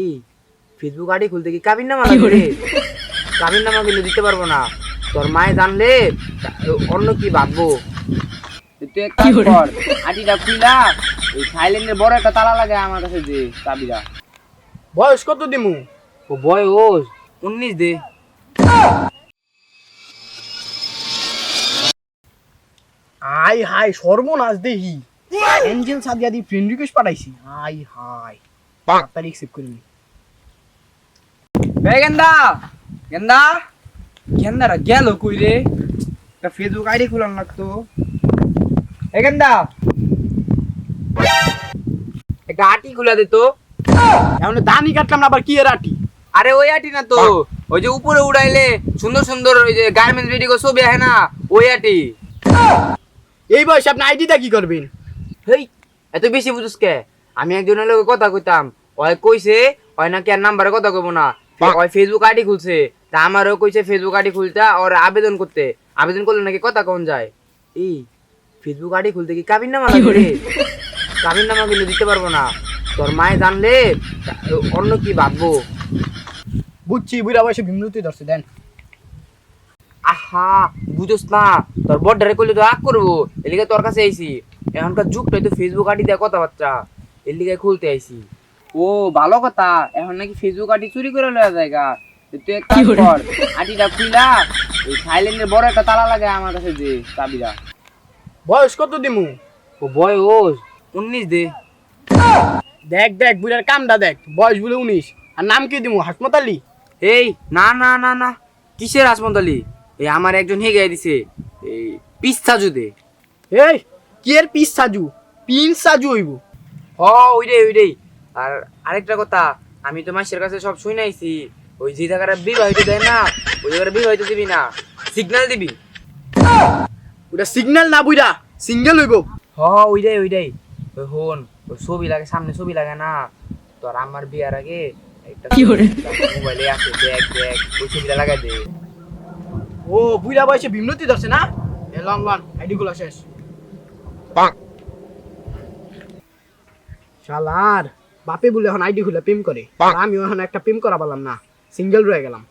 এই Facebook ID খুলতে কি কাবিন নামা লাগবে কাবিন নামা কিন্তু দিতে পারব না। তোর মায়ে জানলে অন্য কি ভাববো? তুই এক কাজ কর আইডিটা খুইলা ওই থাইল্যান্ডের বড় একটা তালা লাগে আমার কাছে যে চাবিটা। বয়স কত দিমু? ও বয়স উনিশ দে। আই হাই সর্বনাশ দেহি। Angel Sadia the friend request পাঠাইছি। আই হাই তাড়াতাড়ি অ্যাকসেপ্ট করে নি এই গেন্দা গেন্দা গেন্দারা গেল কই রে একটা ফেসবুক আইডি খুলান লাগতো এই গেন্দা একটা আটি খুলা দে তো এখন দানি কাটলাম না আবার কি এর আটি আরে ওই আটি না তো ওই যে উপরে উড়াইলে সুন্দর সুন্দর ওই যে গার্মেন্টস রেডি করে ছবি আছে না ওই আটি এই বয়সে আপনি আইডিটা কি করবেন হেই এত বেশি বুঝুস কে আমি একজনের লগে কথা কইতাম। ওই কইছে ওই নাকি আর নাম্বারে কথা কইবো না। ওই ফেসবুক আইডি খুলছে। তা আমারও কইছে ফেসবুক আইডি খুলতে ওর আবেদন করতে। আবেদন করলে নাকি কথা কোন যায়? এই ফেসবুক আইডি খুলতে কি কাবিন নামা লাগবে কাবিন নামা কিন্তু দিতে পারব না। তোর মায়ে জানলে অন্য কি ভাববো? বুঝছি বুড়া বয়সে বিমরুতি ধরছে দেন। আহা বুঝোস না। তোর বড়ারে করলে তো আগ করব। এলিগে তোর কাছে আইছি। এখনকার যুগটাই তো ফেসবুক আইডি দেয় কথাবার্তা। এর লিগে খুলতে আইছি। ও ভালো কথা। এখন নাকি ফেসবুক আইডি চুরি করে লওয়া জায়গা তুই এক কাজ কর? আইডিটা খুইলা ওই থাইল্যান্ডের বড় একটা তালা লাগে আমার কাছে দে চাবিটা। বয়স কত দিমু? ও বয়স উনিশ দে। দেখ দেখ বুড়ার কামটা দেখ। বয়স বলে উনিশ। আর নাম কি দিমু হাসমত আলী এই না না না না। কিসের আসমত আলী এই আমার একজন হেগে দিছে এই পিস্তা জুদে এই কি এর পিস সাজু? পিন সাজু হইব। হ ওইটাই ওইটাই আর আরেকটা কথা আমি তো মাসের কাছে সব শুই নাইছি ওই যে জায়গাটা বিবাহিত দেয় না ওই জায়গাটা বিবাহিত দিবি না। সিগন্যাল দিবি? ওটা সিগন্যাল না বুড়া সিঙ্গেল হইব। হ ওইটাই ওইটাই ওই হন ওই ছবি লাগে সামনে ছবি লাগে না। তোর আমার বিয়ার আগে একটা মোবাইলে আছে দেখ দেখ ওই ছবিটা লাগাই দে। ও বুড়া বয়সে বিমরুতি ধরছে না? এ লং লন আইডি গুলো শেষ শালার বাপে বলে এখন আইডি খুলে প্রেম করে। আর আমিও এখন একটা প্রেম করা পারলাম না সিঙ্গেল রয়ে গেলাম।